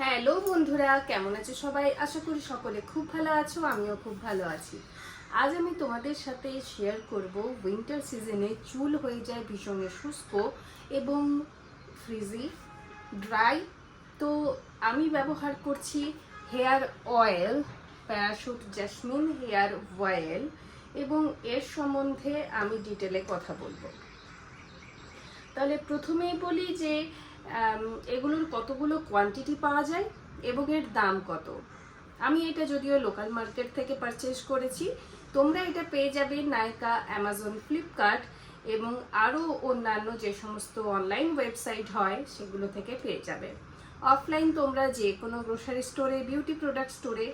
Hello বন্ধুরা, কেমন আছো সবাই? আশা করি সকলে খুব ভালো আছো, আমিও খুব ভালো আছি। আজ আমি তোমাদের সাথে শেয়ার করব উইন্টার সিজনে চুল হয়ে যায় ভীষণ শুষ্ক এবং ফ্রিজি ড্রাই তো আমি ব্যবহার করছি hair oil Parachute jasmine hair oil এবং এর সম্বন্ধে আমি ডিটেলে কথা বলব। তাহলে প্রথমেই বলি যে এগুলোর কতগুলো কোয়ান্টিটি পাওয়া যায় এবং এর দাম কত? আমি এটা যদিও লোকাল মার্কেট থেকে পারচেস করেছি। তোমরা এটা পেয়ে যাবে নাইকা অ্যামাজন ফ্লিপকার্ট এবং আরও অন্যান্য যে সমস্ত অনলাইন ওয়েবসাইট হয়, সেগুলো থেকে পেয়ে যাবে। অফলাইন তোমরা যে কোনো গ্রোসারি স্টোরে বিউটি প্রোডাক্ট স্টোরে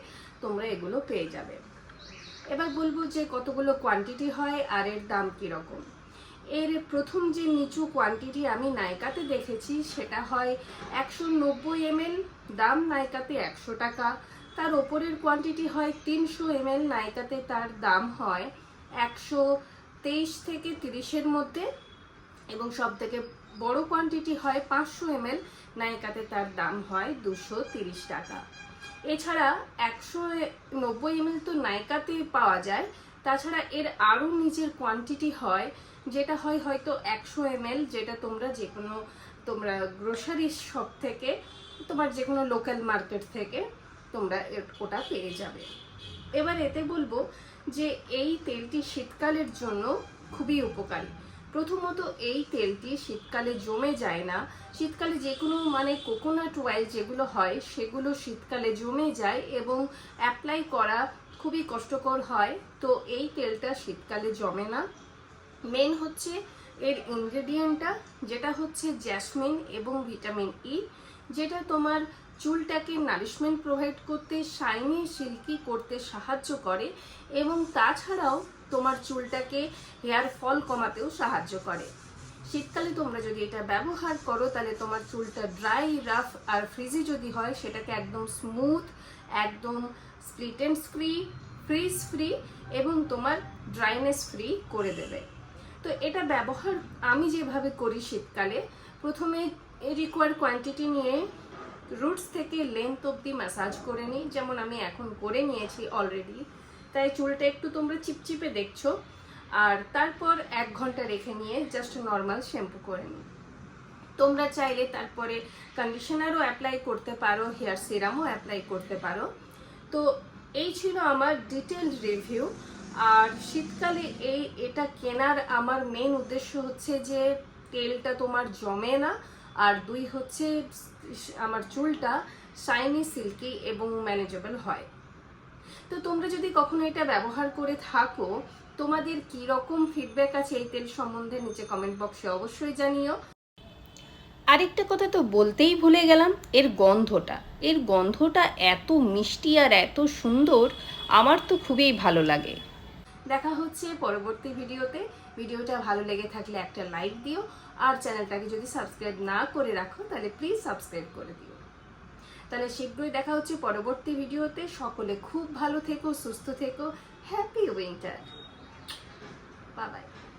তোমরা এগুলো পেয়ে যাবে। এবার বলব যে কতগুলো কোয়ান্টিটি হয় আর এর দাম কীরকম। এর প্রথম যে নিচু কোয়ান্টিটি আমি নাইকাতে দেখেছি, সেটা হয় একশো নব্বই এমএল, দাম নাইকাতে একশো টাকা। তার ওপরের কোয়ান্টিটি হয় তিনশো এমএল নাইকাতে তার দাম হয় একশো তেইশ থেকে তিরিশের মধ্যে। এবং সব থেকে বড় কোয়ান্টিটি হয় পাঁচশো এমএল নাইকাতে তার দাম হয় দুশো তিরিশ টাকা। এছাড়া একশো নব্বই এমএল তো নাইকাতে পাওয়া যায় তাছাড়া এর আরও নিচের কোয়ান্টিটি হয়, যেটা হয় হয়তো একশো এমএল যেটা তোমরা যে কোনো তোমরা গ্রোসারি শপ থেকে, তোমার যে কোনো লোকাল মার্কেট থেকে তোমরা ওটা পেয়ে যাবে। এবার এতে বলব যে এই তেলটি শীতকালের জন্য খুবই উপকারী। প্রথমত এই তেলটি শীতকালে জমে যায় না। শীতকালে যে কোনো মানে কোকোনাট অয়েল যেগুলো হয়, সেগুলো শীতকালে জমে যায় এবং অ্যাপ্লাই করা খুবই কষ্টকর হয়। তো এই তেলটা শীতকালে জমে না। মেন হচ্ছে এর ইনগ্রেডিয়েন্টটা যেটা হচ্ছে জ্যাসমিন এবং ভিটামিন ই যেটা তোমার চুলটাকে নারিশমেন্ট প্রোভাইড করতে শাইনি সিল্কি করতে সাহায্য করে এবং তাছাড়াও তোমার চুলটাকে হেয়ার ফল কমাতেও সাহায্য করে। শীতকালে তোমরা যদি এটা ব্যবহার করো, তাহলে তোমার চুলটা ড্রাই রাফ আর ফ্রিজি যদি হয়, সেটাকে একদম স্মুথ একদম স্প্লিটেন্স ফ্রি ফ্রিজ ফ্রি এবং তোমার ড্রাইনেস ফ্রি করে দেবে। তো এটা ব্যবহার আমি যেভাবে করি শীতকালে, প্রথমে রিকোয়ার কোয়ান্টিটি নিয়ে রুটস থেকে লেন্থ অবধি ম্যাসাজ করে নিই, যেমন আমি এখন করে নিয়েছি অলরেডি তাই চুলটা একটু তোমরা চিপচিপে দেখছ। আর তারপর এক ঘণ্টা রেখে নিয়ে জাস্ট নর্মাল শ্যাম্পু করে নিই। তোমরা চাইলে তারপরে কন্ডিশনারও অ্যাপ্লাই করতে পারো হেয়ার সিরামও অ্যাপ্লাই করতে পারো। তো এই ছিল আমার ডিটেলড রিভিউ আর শীতকালে এই এটা কেনার আমার মেন উদ্দেশ্য হচ্ছে যে তেলটা তোমার জমে না। আর দুই হচ্ছে আমার চুলটা শাইনি সিল্কি এবং ম্যানেজেবল হয়। তো তোমরা যদি কখনো এটা ব্যবহার করে থাকো তোমাদের কি রকম ফিডব্যাক আছে এই তেল সম্বন্ধে নিচে কমেন্ট বক্সে অবশ্যই জানিও। আরেকটা কথা তো বলতেই ভুলে গেলাম এর গন্ধটা। এর গন্ধটা এত মিষ্টি আর এত সুন্দর আমার তো খুবই ভালো লাগে। দেখা হচ্ছে পরবর্তী ভিডিওতে। ভিডিওটা ভালো লেগে থাকলে একটা লাইক দিও আর চ্যানেলটাকে যদি সাবস্ক্রাইব না করে রাখো তাহলে প্লিজ সাবস্ক্রাইব করে দিও। তাহলে শীঘ্রই দেখা হচ্ছে পরবর্তী ভিডিওতে। সকলে খুব ভালো থেকো সুস্থ থেকো হ্যাপি উইন্টার Bye bye.